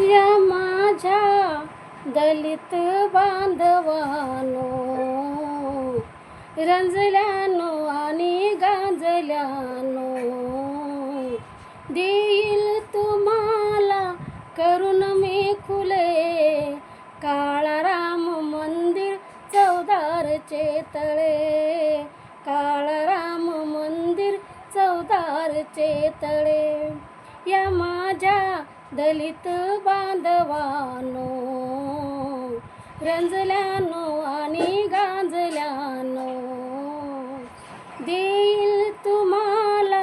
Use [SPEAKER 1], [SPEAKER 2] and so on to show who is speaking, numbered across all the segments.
[SPEAKER 1] या माझ्या दलित बांधवानो. रंजल्यानो आणि गांजल्यानो देईल तुम्हाला करून मी खुले. काळाराम मंदिर चौदारचे तळे. काळाराम मंदिर चौदारचे तळे. या माझ्या दलित बांधवानो रंजल्यानो आणि गांजल्यानो देईल तुम्हाला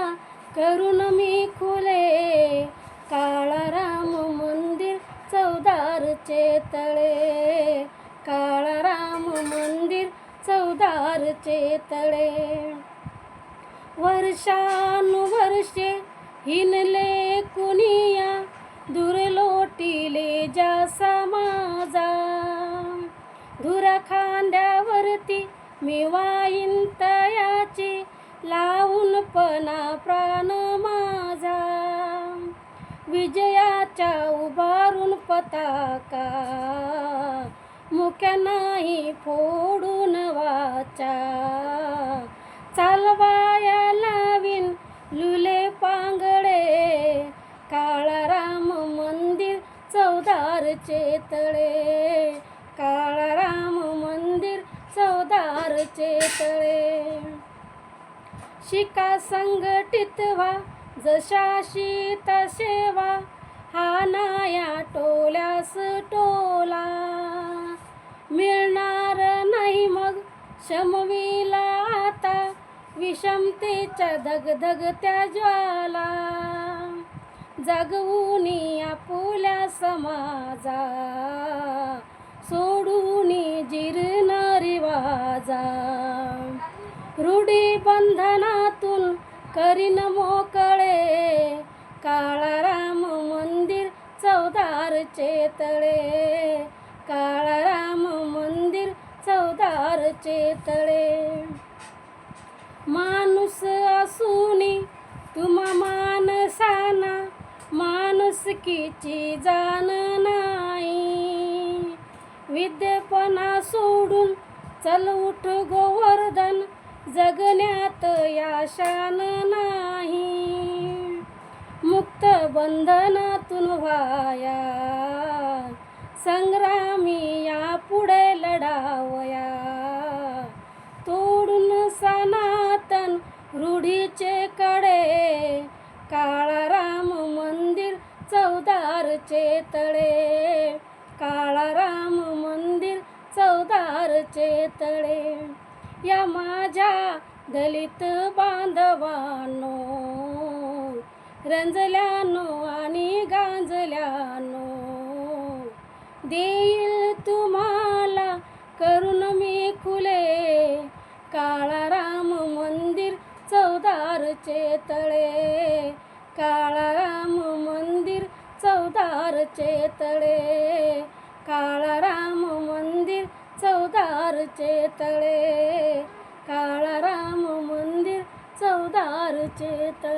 [SPEAKER 1] करून मी खुले काळाराम मंदिर चौदारचे तळे काळाराम मंदिर चौदारचे तळे. वर्षानुवर्षे हिनले कुनिया दुर्लोटीले जा समाजा. धुरा खांद्यावरती मी वाईन तयाची लावून पणा प्राण माझा. विजयाच्या उभारून पताका मुख्या नाही फोडून वाचा. चालवाया लावीन लुले राम मंदिर चौदारचे तळे काळाराम मंदिर चौदारचे तळे शिका संघटित व्हा जशाशी तसेवा हा नाया टोल्यास टोला. मिळणार नाही मग शमवीला आता विषमतेच्या धगधग त्या ज्वाला. जगवून आपुल्या समाजा सोडून जीर्ण रिवाजा रूढी बंधनातून करीन मोकळे काळाराम मंदिर चौदार चेतळे. काळाराम मंदिर चौदार चेतळे. माणूस असून चुकीची जाण नाही. विद्यपणा सोडून चल उठ गोवर्धन जगण्यात याशान नाही. मुक्त बंधनातून व्हाया संग्रामी या पुढे लढावया. तोडून सनातन रूढीचे का तळे काळाराम मंदिर चौदारचे तळे. या माझ्या दलित बांधवानो रंजल्यानो आणि गांजल्यानो देईल तुम्हाला करून मी खुले. काळाराम मंदिर चौदारचे तळे काळाराम चौदारचे तळे काळाराम मंदिर चौदारचे तळे काळाराम मंदिर चौदारचे तळे